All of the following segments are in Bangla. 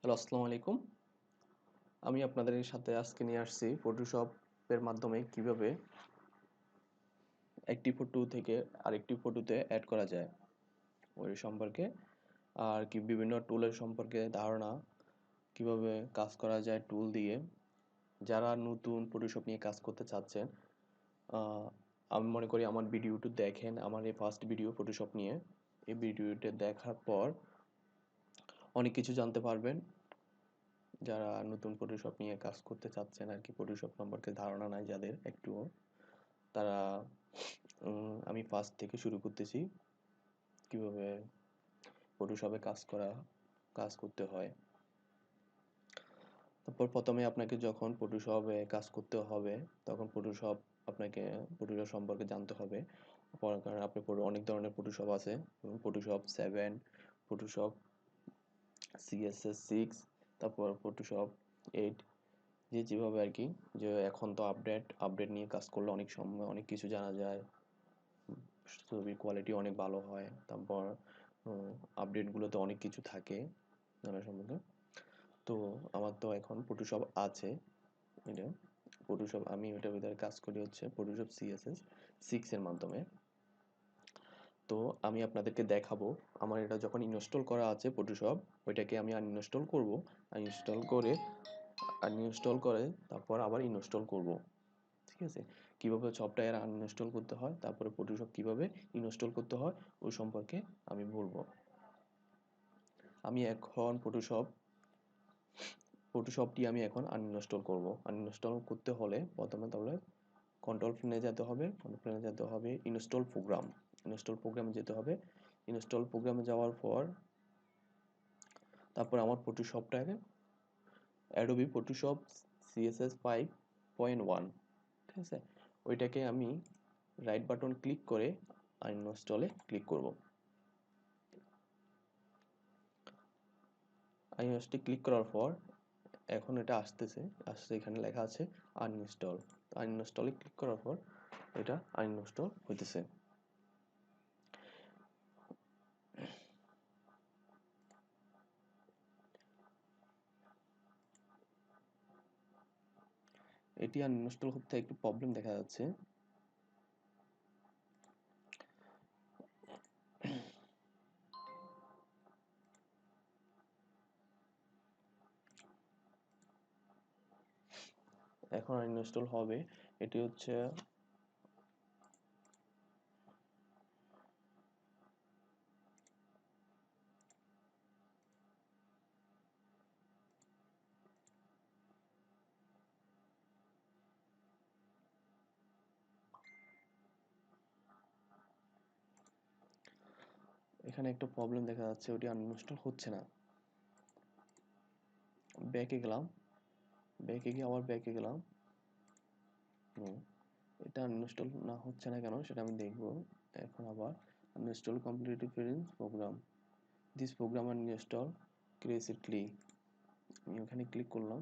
হ্যালো, আসসালামু আলাইকুম। আমি আপনাদের সাথে আজকে নিয়ে আসছি ফটোশপের মাধ্যমে কীভাবে একটি ফটো থেকে আরেকটি ফটোতে অ্যাড করা যায়। ওই সম্পর্কে, আর কি বিভিন্ন টুলের সম্পর্কে ধারণা, কীভাবে কাজ করা যায় টুল দিয়ে। যারা নতুন ফটোশপ নিয়ে কাজ করতে চাচ্ছেন আমি মনে করি আমার ভিডিওটি দেখেন, আমার এই ফার্স্ট ভিডিও ফটোশপ নিয়ে। এই ভিডিওটা দেখার পর অনেক কিছু জানতে পারবেন। যারা নতুন ফটোশপ নিয়ে কাজ করতে চাচ্ছেন আর কি ফটোশপ সম্পর্কে ধারণা নাই যাদের একটুও, তারা আমি ফার্স্ট থেকে শুরু করতেছি। কীভাবে ফটোশপে কাজ করা, কাজ করতে হয়। তারপর প্রথমে আপনাকে যখন ফটোশপে কাজ করতে হবে, তখন ফটোশপ আপনাকে ফটোশপ সম্পর্কে জানতে হবে। কারণ আপনি অনেক ধরনের ফটোশপ আছে। Photoshop seven Photoshop CSS six তারপর ফটোশপ এইট যে যেভাবে আর কি যে এখন তো আপডেট আপডেট নিয়ে কাজ করলে অনেক সময় অনেক কিছু জানা যায়। ছবির কোয়ালিটি অনেক ভালো হয়, তারপর আপডেটগুলোতে অনেক কিছু থাকে জানার সম্বন্ধে। তো আমার তো এখন ফটোশপ আছে, এটা। ফটোশপ আমি ওটার ভিতরে কাজ করি হচ্ছে ফটোশপ সিএসএস সিক্সের মাধ্যমে। তো আমি আপনাদেরকে দেখাবো। আমার এটা যখন ইনস্টল করা আছে ফটোশপ ওইটাকে আমি আনইনস্টল করব। আনইনস্টল করে আনইনস্টল করে, তারপর আবার ইনস্টল করব। ঠিক আছে? কীভাবে সফটওয়্যার আনইনস্টল করতে হয়, তারপরে ফটোশপ কীভাবে ইনস্টল করতে হয় ওই সম্পর্কে আমি বলব। আমি এখন ফটোশপ ফটোশপটি আমি এখন আনইনস্টল করব। আনইনস্টল করতে হলে প্রথমে তাহলে কন্ট্রোল প্লেনে যেতে হবে। কন্ট্রোল প্লেনে যেতে হবে ইনস্টল প্রোগ্রাম ইনস্টল প্রোগ্রামে যেতে হবে। ইনস্টল প্রোগ্রামে যাওয়ার পর, তারপর আমার ফটোশপটাকে Adobe Photoshop CSS five point one ঠিক আছে? ওইটাকে আমি রাইট বাটন ক্লিক করে আনইনস্টলে ক্লিক করব। আনইনস্টলে ক্লিক করার পর, এখন এটা আসতেছে আসছে এখানে লেখা আছে আনইনস্টল আনইনস্টলে ক্লিক করার পর, এটা আনইনস্টল হইতেছে। এটি আর ইনস্টল করতে একটু প্রবলেম দেখা যাচ্ছে। এখন আর ইনস্টল হবে। এটি হচ্ছে এখানে একটা প্রবলেম দেখা যাচ্ছে, ওটি আনইনস্টল হচ্ছে না। ব্যাকে গেলাম ব্যাকে গিয়ে আবার ব্যাকে গেলাম। এটা আনইনস্টল না হচ্ছে না কেন, সেটা আমি দেখব। এখন আবার uninstall complete prince program this program uninstall ক্রিয়েসিটলি আমি ওখানে ক্লিক করলাম।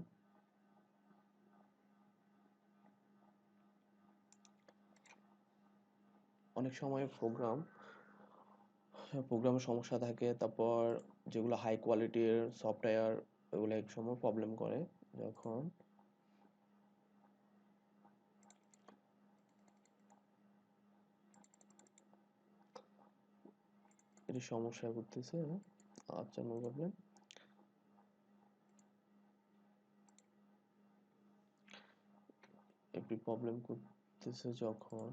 অনেক সময় প্রোগ্রাম হ্যাঁ, প্রোগ্রামের সমস্যা থাকে, তারপর যেগুলো হাই কোয়ালিটির সফটওয়্যার ওগুলো এক সময় প্রবলেম করে যখন। এটা সমস্যা করতেছে হ্যাঁ, আচ্ছা নো প্রবলেম একটি প্রবলেম করতেছে যখন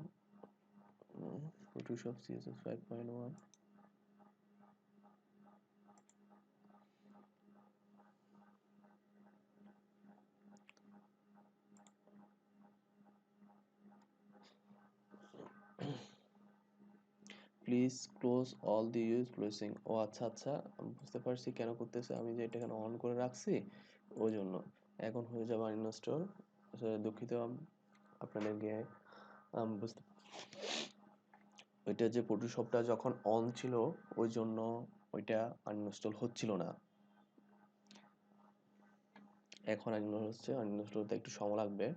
Photoshop CSS 5.1 please close all the use closing ও আচ্ছা আচ্ছা বুঝতে পারছি কেন করতেছে। আমি যে এটা এখানে অন করে রাখছি, ওই জন্য। এখন হয়ে যাবে আনইনস্টল দুঃখিত আপনাদেরকে বুঝতে ওইটা যে ফটোশপটা যখন অন ছিল, ওই জন্য ওইটা আনইনস্টল হচ্ছিল না। এখন আনইনস্টল হচ্ছে আনইনস্টল হতে একটু সময় লাগবে।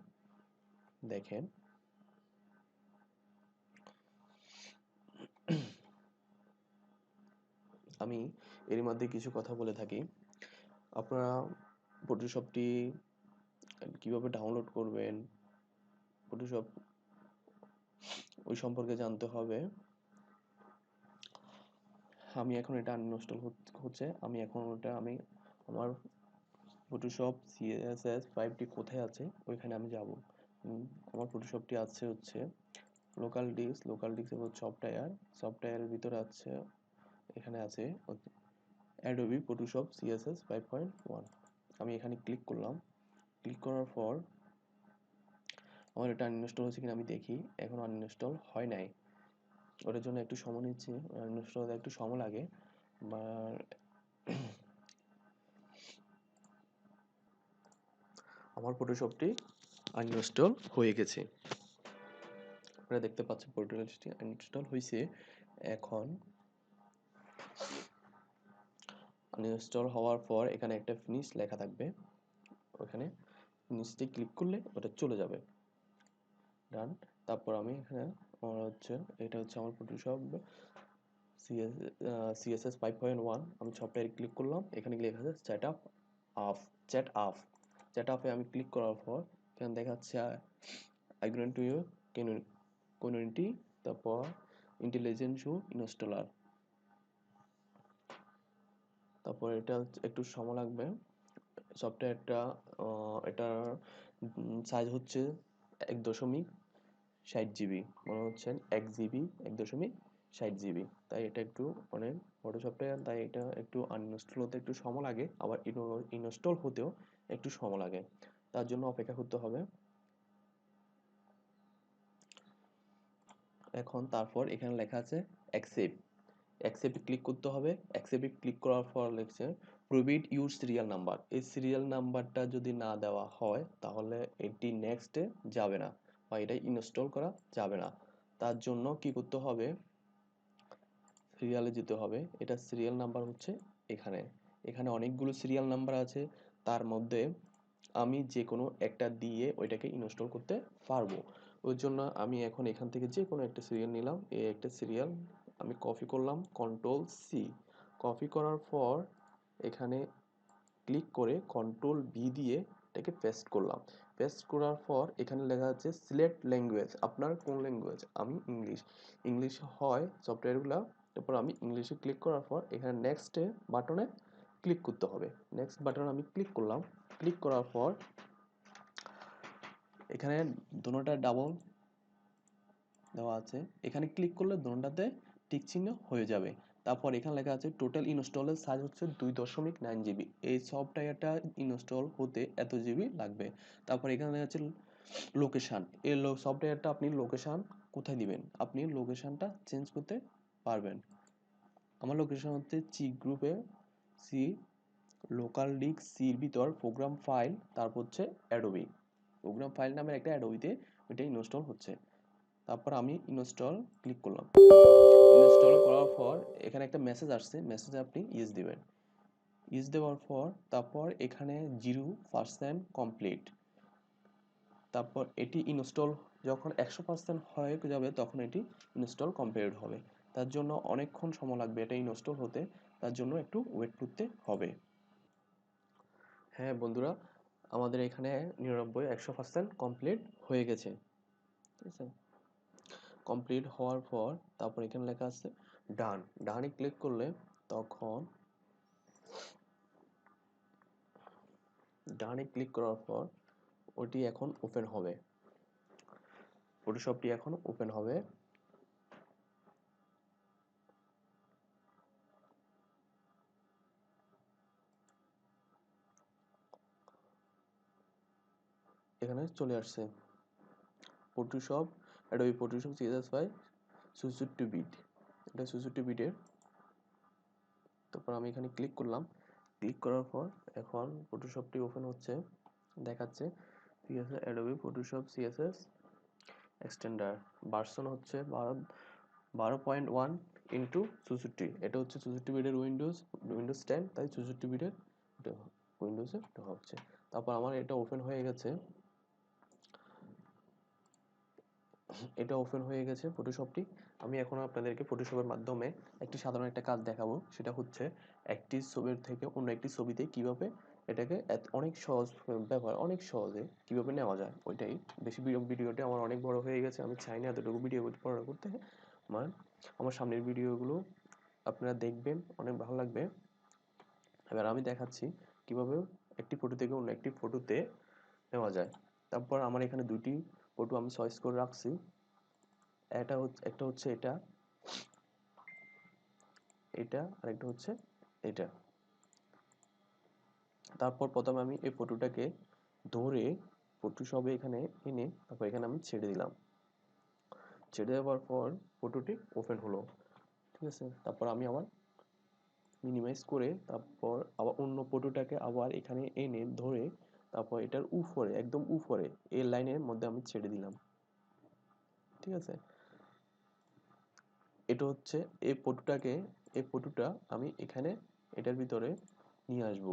দেখেন। আমি এর মধ্যে কিছু কথা বলে থাকি। আপনারা ফটোশপটি কীভাবে ডাউনলোড করবেন? ফটোশপ ওই সম্পর্কে জানতে হবে। আমি এখন এটা আনইনস্টল হচ্ছে। আমি এখন ওটা, আমি আমার ফটোশপ সিএসএস ফাইভটি কোথায় আছে, ওইখানে আমি যাব। আমার ফটোশপটি আছে হচ্ছে local disk local disk software সফটওয়্যারের ভিতরে আছে এখানে আছে Adobe Photoshop CSS five point one আমি এখানে ক্লিক করলাম। ক্লিক করার পর আমার এটা আনইনস্টল হচ্ছে কিনা আমি দেখি। এখন আনইনস্টল হয় নাই। ওটার জন্য একটু সময় নিচ্ছে। আনইনস্টল হতে একটু সময় লাগে। বা আমার ফটোশপটি আনইনস্টল হয়ে গেছে। আপনারা দেখতে পাচ্ছেন ফটোশপটি আনইনস্টল হয়েছে এখন আনইনস্টল হওয়ার পর এখানে একটা ফিনিশ লেখা থাকবে। ওখানে ফিনিশটি ক্লিক করলে ওটা চলে যাবে। ডান তারপর আমি এখানে আমার হচ্ছে, এটা হচ্ছে আমার Photoshop CS CSS five point one আমি সফটওয়্যারে ক্লিক করলাম। এখানে লেখা আছে চ্যাট আপ আফ চ্যাট আপ চ্যাট আপে আমি ক্লিক করার পর এখানে দেখাচ্ছে I going to you community তারপর ইন্টেলিজেন্ট শু ইনস্টলার তারপর এটা একটু সময় লাগবে। সফটওয়্যারটা এটার সাইজ হচ্ছে এক দশমিক ষাট জিবি মনে হচ্ছে এক জিবি এক দশমিক ষাট জিবি তাই এটা একটু অনেক বড় সফটওয়্যার তাই এটা একটু আনইনস্টল হতে একটু সময় লাগে, আবার ইনস্টল হতেও একটু সময় লাগে। তার জন্য অপেক্ষা করতে হবে। এখন তারপর এখানে লেখা আছে অ্যাকসেপ্ট অ্যাকসেপ্ট ক্লিক করতে হবে। অ্যাকসেপ্ট ক্লিক করার পর লিখছে প্রোভিড ইউর সিরিয়াল নাম্বার এই সিরিয়াল নাম্বারটা যদি না দেওয়া হয়, তাহলে এটি নেক্সটে যাবে না বা এটা ইনস্টল করা যাবে না। তার জন্য কি করতে হবে? সিরিয়ালে যেতে হবে। এটা সিরিয়াল নাম্বার হচ্ছে এখানে। এখানে অনেকগুলো সিরিয়াল নাম্বার আছে। তার মধ্যে আমি যে কোনো একটা দিয়ে ওইটাকে ইনস্টল করতে পারব। ওই জন্য আমি এখন এখান থেকে যে কোনো একটা সিরিয়াল নিলাম। এই একটা সিরিয়াল আমি কপি করলাম কন্ট্রোল সি কপি করার পর এখানে ক্লিক করে কন্ট্রোল বি দিয়ে এটাকে পেস্ট করলাম। পেস্ট করার পর এখানে লেখা আছে সিলেক্ট ল্যাঙ্গুয়েজ আপনার কোন ল্যাঙ্গুয়েজ আমি ইংলিশ ইংলিশ হয় সফটওয়্যারগুলো তারপর আমি ইংলিশে ক্লিক করার পর এখানে নেক্সটে বাটনে ক্লিক করতে হবে। নেক্সট বাটনে আমি ক্লিক করলাম ক্লিক করার পর এখানে দুটোটা ডাবল দেওয়া আছে। এখানে ক্লিক করলে দুটোটাতে টিক চিহ্ন হয়ে যাবে। তারপর এখানে লেখা আছে টোটাল ইনস্টলের সাইজ হচ্ছে দুই দশমিক নাইন জিবি এই সফটওয়্যারটা ইনস্টল হতে এত জিবি লাগবে। তারপর এখানে লেখা আছে লোকেশান এই সফটওয়্যারটা আপনি লোকেশান কোথায় দিবেন? আপনি লোকেশানটা চেঞ্জ করতে পারবেন। আমার লোকেশন হচ্ছে চি গ্রুপে সি লোকাল ডিক সির ভিতর প্রোগ্রাম ফাইল তারপর হচ্ছে অ্যাডোবি প্রোগ্রাম ফাইল নামের একটা অ্যাডোবিতে ওইটা ইনস্টল হচ্ছে। তারপর আমি ইনস্টল ক্লিক করলাম। ইনস্টল করার পর এখানে একটা মেসেজ আসছে। মেসেজে আপনি ইউজ দেবেন। ইউজ দেওয়ার পর তারপর এখানে জিরো পার্সেন্ট কমপ্লিট তারপর এটি ইনস্টল যখন একশো পার্সেন্ট হয়ে যাবে তখন এটি ইনস্টল কমপ্লিট হবে। তার জন্য অনেকক্ষণ সময় লাগবে এটা ইনস্টল হতে। তার জন্য একটু ওয়েট করতে হবে। হ্যাঁ বন্ধুরা, আমাদের এখানে নিরানব্বই, একশো পার্সেন্ট কমপ্লিট হয়ে গেছে। ঠিক আছে? কমপ্লিট হওয়ার পর তারপর এখানে লেখা আছে ডান ডানে ক্লিক করলে তখন ডানে ক্লিক করার পর ওটি এখন ওপেন হবে। ফটোশপটি এখন ওপেন হবে। এখানে চলে আসছে। Photoshop Adobe Photoshop CSS five সুসুট্টি bit এটা সুসুট্টি বিটের তারপর আমি এখানে ক্লিক করলাম। ক্লিক করার পর এখন ফটোশপটি ওপেন হচ্ছে, দেখাচ্ছে। ঠিক আছে Adobe Photoshop CSS extender version হচ্ছে বারো বারো পয়েন্ট ওয়ান ইন্টু চৌষট্টি এটা হচ্ছে চৌষট্টি বিটের উইন্ডোজ উইন্ডোজ টেন তাই চৌষট্টি বিটের উইন্ডোজে হচ্ছে। তারপর আমার এটা ওপেন হয়ে গেছে। এটা ওপেন হয়ে গেছে ফটোশপটি আমি এখন আপনাদেরকে ফটোশপের মাধ্যমে একটি সাধারণ একটা কাজ দেখাবো। সেটা হচ্ছে একটি ছবির থেকে অন্য একটি ছবিতে কীভাবে এটাকে অনেক সহজ ব্যাপার অনেক সহজে কীভাবে নেওয়া যায়। ওইটাই। বেশি ভিডিও ভিডিওটা আমার অনেক বড় হয়ে গেছে, আমি চাই না এতটুকু ভিডিও পড়া করতে। আমার আমার সামনের ভিডিওগুলো আপনারা দেখবেন, অনেক ভালো লাগবে। এবার আমি দেখাচ্ছি কীভাবে একটি ফটো থেকে অন্য একটি ফটোতে নেওয়া যায়। তারপর আমার এখানে দুটি ফটো আমি চয়েস করে রাখছি। এটা একটা হচ্ছে এটা এটা, আর একটা হচ্ছে এটা। তারপর প্রথমে আমি এই ফটোটাকে ধরে ফটোশপে এখানে এনে তারপর এখানে আমি ছেড়ে দিলাম। ছেড়ে দেওয়ার পর ফটোটি ওপেন হলো। ঠিক আছে? তারপর আমি আবার মিনিমাইজ করে তারপর আবার অন্য ফটোটাকে আবার এখানে এনে ধরে তারপর এটার উপরে, একদম উপরে, এই লাইনের মধ্যে আমি ছেড়ে দিলাম। ঠিক আছে? এটা হচ্ছে এই ফটোটাকে এই ফটোটা আমি এখানে এটার ভিতরে নিয়ে আসব।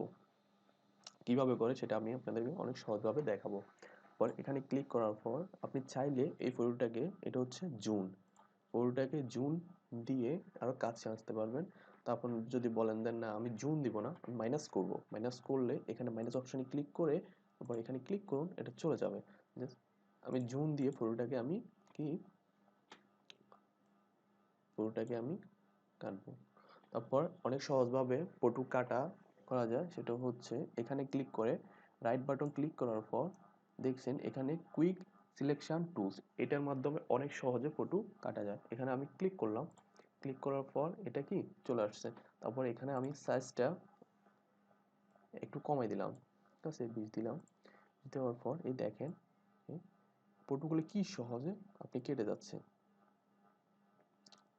কীভাবে করে সেটা আমি আপনাদেরকে অনেক সহজভাবে দেখাবো। পর এখানে ক্লিক করার পর আপনি চাইলে এই ফটোটাকে এটা হচ্ছে জুন। ফটোটাকে জুন দিয়ে আরও কাছে আসতে পারবেন। তারপর যদি বলেন দেন, না, আমি জুন দিব না, আমি মাইনাস করব। মাইনাস করলে এখানে মাইনাস অপশানে ক্লিক করে, তারপর এখানে ক্লিক করুন, এটা চলে যাবে। আমি জুন দিয়ে ফটোটাকে আমি কি? পুরোটাকে আমি কাটবো। তারপর অনেক সহজভাবে পটু কাটা করা যায়, সেটা হচ্ছে এখানে ক্লিক করে রাইট বাটন ক্লিক করার পর দেখছেন এখানে কুইক সিলেকশন টুলস এটার মাধ্যমে অনেক সহজে ফটো কাটা যায়। এখানে আমি ক্লিক করলাম ক্লিক করার পর এটা কি চলে আসছে। তারপর এখানে আমি সাইজটা একটু কমাই দিলাম। ঠিক আছে, বিশ দিলাম। দেওয়ার পর এই দেখেন ফটোগুলো কি সহজে আপনি কেটে যাচ্ছে।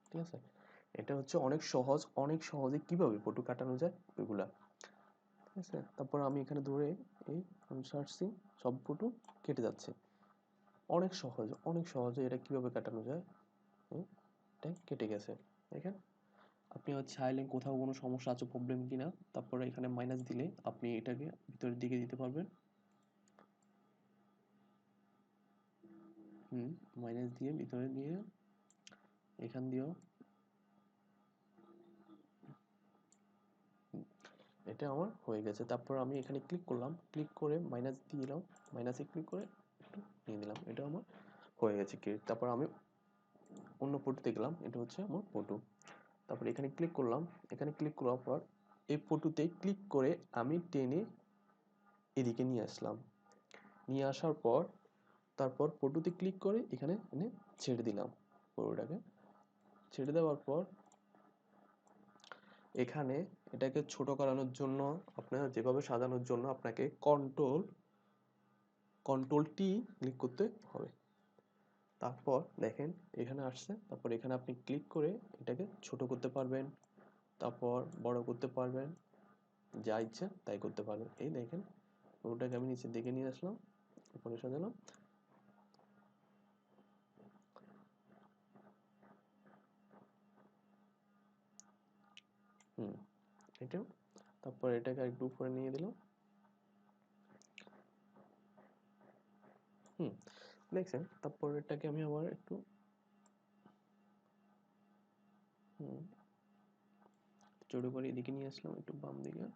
ঠিক আছে, এটা হচ্ছে অনেক সহজ, অনেক সহজে কীভাবে ফটো কাটানো যায় এগুলা। ঠিক আছে, তারপর আমি এখানে ধরে এই সার্চি সব ফটো কেটে যাচ্ছে। অনেক সহজ, অনেক সহজে এটা কীভাবে কাটানো যায় এটা কেটে গেছে। দেখেন আপনি হচ্ছে চাইলে কোথাও কোনো সমস্যা আছে প্রবলেম কিনা, তারপরে এখানে মাইনাস দিলে আপনি এটাকে ভিতরের দিকে দিতে পারবেন। হুম মাইনাস দিয়ে ভিতরে দিয়ে এখান দিয়েও। এটা আমার হয়ে গেছে। তারপর আমি এখানে ক্লিক করলাম ক্লিক করে মাইনাস দিয়ে দিলাম। মাইনাসে ক্লিক করে একটু নিয়ে দিলাম এটা আমার হয়ে গেছে ক্রিয়েট তারপর আমি অন্য ফটোতে গেলাম, এটা হচ্ছে আমার ফটো তারপর এখানে ক্লিক করলাম, এখানে ক্লিক করার পর এই ফটোতে ক্লিক করে আমি টেনে এদিকে নিয়ে আসলাম। নিয়ে আসার পর, তারপর ফটোতে ক্লিক করে এখানে এনে ছেড়ে দিলাম ফটোটাকে ছেড়ে দেওয়ার পর এখানে এটাকে ছোট করানোর জন্য, আপনার যেভাবে সাজানোর জন্য আপনাকে কন্ট্রোল কন্ট্রোল টি ক্লিক করতে হবে। তারপর দেখেন এখানে আসছে। তারপর এখানে আপনি ক্লিক করে এটাকে ছোট করতে পারবেন। তারপর বড় করতে পারবেন। যা ইচ্ছা তাই করতে পারবেন। এই দেখেন, ওটাকে আমি নিচের দিকে নিয়ে আসলাম। উপরে সাজালাম হুম এটাও তারপর এটাকে একটু উপরে নিয়ে দিলাম। হুম দেখছেন তারপর এটাকে আমি আবার একটু, হুম চড়ে করে এদিকে নিয়ে আসলাম, একটু বাম দিকে।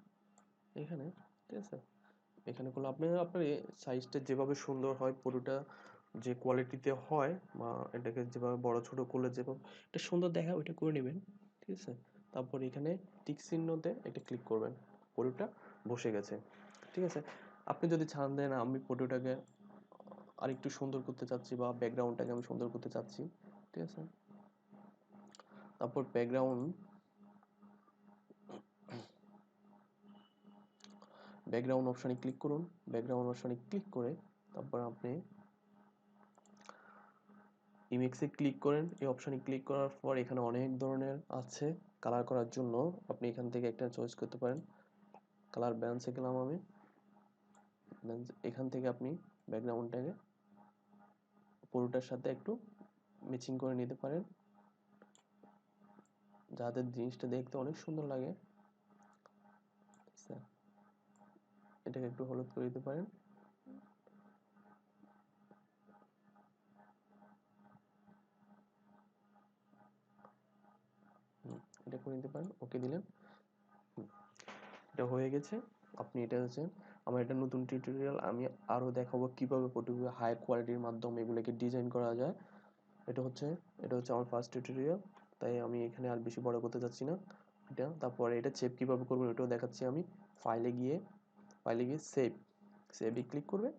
এখানে, ঠিক আছে? এখানে করলে আপনি আপনার সাইজটা যেভাবে সুন্দর হয়, পুরোটা যে কোয়ালিটিতে হয়, বা এটাকে যেভাবে বড় ছোট করলে যেভাবে, এটা সুন্দর দেখা, ওইটা করে নেবেন, ঠিক আছে? তারপর এখানে টিক চিহ্নতে এটা ক্লিক করবেন, পুরোটা বসে গেছে, ঠিক আছে? আপনি যদি ছান দেন আমি ফটোটাকে আর একটু সুন্দর করতে চাচ্ছি বা ব্যাকগ্রাউন্ডটাকে আমি সুন্দর করতে চাচ্ছি, ঠিক আছে? তারপর ব্যাকগ্রাউন্ড ব্যাকগ্রাউন্ড অপশানে ক্লিক করুন। ব্যাকগ্রাউন্ড অপশানে ক্লিক করে তারপর আপনি ইমেক্সে ক্লিক করেন। এই অপশানে ক্লিক করার পর এখানে অনেক ধরনের আছে। কালার করার জন্য আপনি এখান থেকে একটা চয়েস করতে পারেন। কালার ব্যান্সে গেলাম আমি। এখান থেকে আপনি ব্যাকগ্রাউন্ডটাকে পুরোটার সাথে একটু ম্যাচিং করে নিতে পারেন। যাতে জিনিসটা দেখতে অনেক সুন্দর লাগে এটাকে একটু হলুদ করে দিতে পারেন। এটা করে নিতে পারেন। ওকে দিলেন। এটা হয়ে গেছে। আপনি এটা হচ্ছে, আমার এটা নতুন টিউটোরিয়াল আমি আরও দেখাবো কীভাবে ফটোগুলো হাই কোয়ালিটির মাধ্যমে এগুলোকে ডিজাইন করা যায়। এটা হচ্ছে এটা হচ্ছে আমার ফার্স্ট টিউটোরিয়াল তাই আমি এখানে আর বেশি বড় করতে যাচ্ছি না। এটা, তারপরে এটা সেভ কীভাবে করবেন এটাও দেখাচ্ছি আমি। ফাইলে গিয়ে ফাইলে গিয়ে সেভ সেভে ক্লিক করবেন।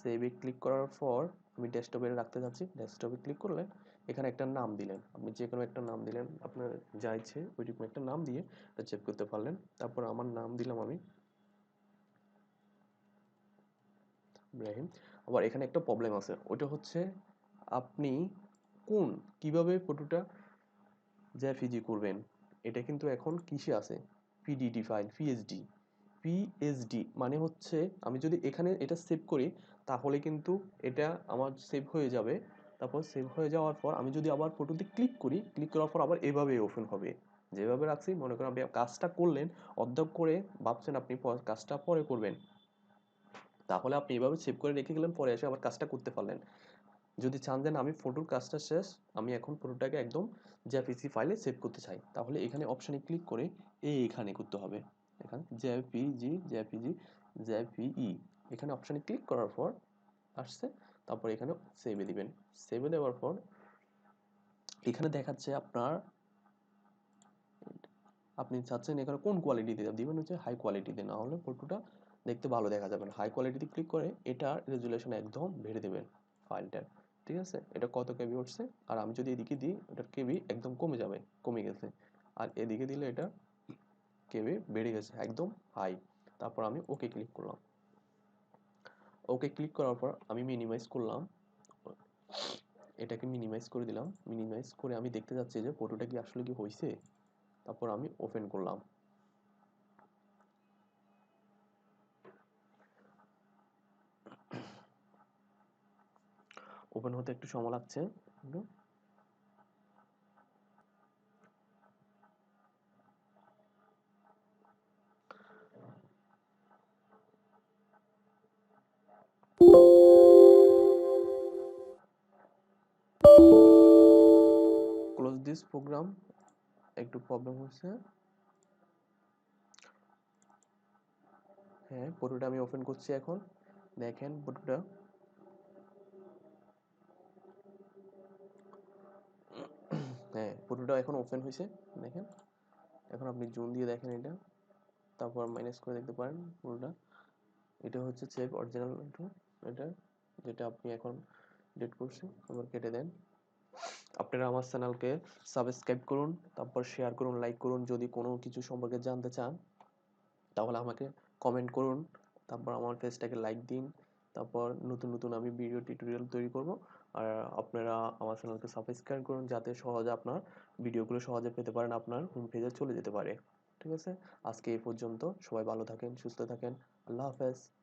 সেভে ক্লিক করার পর আমি ডেস্কটপে রাখতে যাচ্ছি। ডেস্কটপে ক্লিক করলে এখানে একটা নাম দিলেন। আপনি যে কোনো একটা নাম দিলেন, আপনার যা ইচ্ছে ওইরকম একটা নাম দিয়ে এটা সেভ করতে পারলেন। তারপর আমার নাম দিলাম আমি ইব্রাহিম। আবার এখানে একটা প্রবলেম আছে। ওটা হচ্ছে আপনি কোন, কীভাবে ফটোটা জেপিজি করবেন? এটা কিন্তু এখন কিসে আছে? পিডিডি ফাইল পিএইচডি পিএইচডি মানে হচ্ছে আমি যদি এখানে এটা সেভ করি, তাহলে কিন্তু এটা আমার সেভ হয়ে যাবে। তারপর সেভ হয়ে যাওয়ার পর আমি যদি আবার ফটোতে ক্লিক করি ক্লিক করার পর আবার এভাবে ওপেন হবে। যেভাবে রাখছি, মনে করেন আপনি কাজটা করলেন অর্ধেক করে ভাবছেন আপনি কাজটা পরে করবেন। তাহলে আপনি এভাবে সেভ করে রেখে গেলেন পরে এসে আবার কাজটা করতে পারলেন। যদি চান যে না, আমি ফটোর কাজটা শেষ আমি এখন ফটোটাকে একদম জেপিজি ফাইলে সেভ করতে চাই তাহলে এখানে অপশানে ক্লিক করে এই এখানে করতে হবে। এখানে জেপিজি জেপিজি জেপিই এখানে অপশানে ক্লিক করার পর আসছে তারপর এখানে সেভে দিবেন। সেভে দেওয়ার পর এখানে দেখাচ্ছে আপনার আপনি চাচ্ছেন এখানে কোন কোয়ালিটিতে দিবেন হচ্ছে হাই কোয়ালিটিতে না হলে ফটোটা দেখতে ভালো দেখা যাবে না। হাই কোয়ালিটিতে ক্লিক করে এটার রেজুলেশন একদম বেড়ে দেবেন ফাইলটার ঠিক আছে? এটা কত কেবি উঠছে? আর আমি যদি এদিকে দিই এটার কেবি একদম কমে যাবে, কমে গেছে। আর এদিকে দিলে এটা কেবি বেড়ে গেছে, একদম হাই তারপর আমি ওকে ক্লিক করলাম। ওকে ক্লিক করার পর আমি মিনিমাইজ করলাম। এটাকে মিনিমাইজ করে দিলাম। মিনিমাইজ করে আমি দেখতে যাচ্ছি যে ফটোটা কি আসলে কি হয়েছে তারপর আমি ওপেন করলাম। ওপেন হতে একটু সময় লাগছে। ক্লোজ দিস প্রোগ্রাম একটু প্রবলেম হচ্ছে। হ্যাঁ ফটোটা আমি ওপেন করছি এখন। দেখেন ফটোটা হ্যাঁ ফটোটা এখন ওপেন হয়েছে, দেখেন। এখন আপনি জুম দিয়ে দেখেন এটা। তারপর মাইনাস করে দেখতে পারেন পুরোটা। এটা হচ্ছে সেভ অরিজিনাল এটা যেটা আপনি এখন ডেট করছেন, আবার কেটে দেন। আপনারা আমার চ্যানেলকে সাবস্ক্রাইব করুন, তারপর শেয়ার করুন লাইক করুন, যদি কোনো কিছু সম্পর্কে জানতে চান, তাহলে আমাকে কমেন্ট করুন। তারপর আমার পেজটাকে লাইক দিন। তারপর নতুন নতুন আমি ভিডিও টিউটোরিয়াল তৈরি করব। আর আপনারা আমার চ্যানেলকে সাবস্ক্রাইব করুন যাতে সহজে আপনার ভিডিওগুলো সহজে পেতে পারেন, আপনার হোম পেজে চলে যেতে পারে। ঠিক আছে? আজকে এই পর্যন্ত। সবাই ভালো থাকেন, সুস্থ থাকেন। আল্লাহ হাফেজ।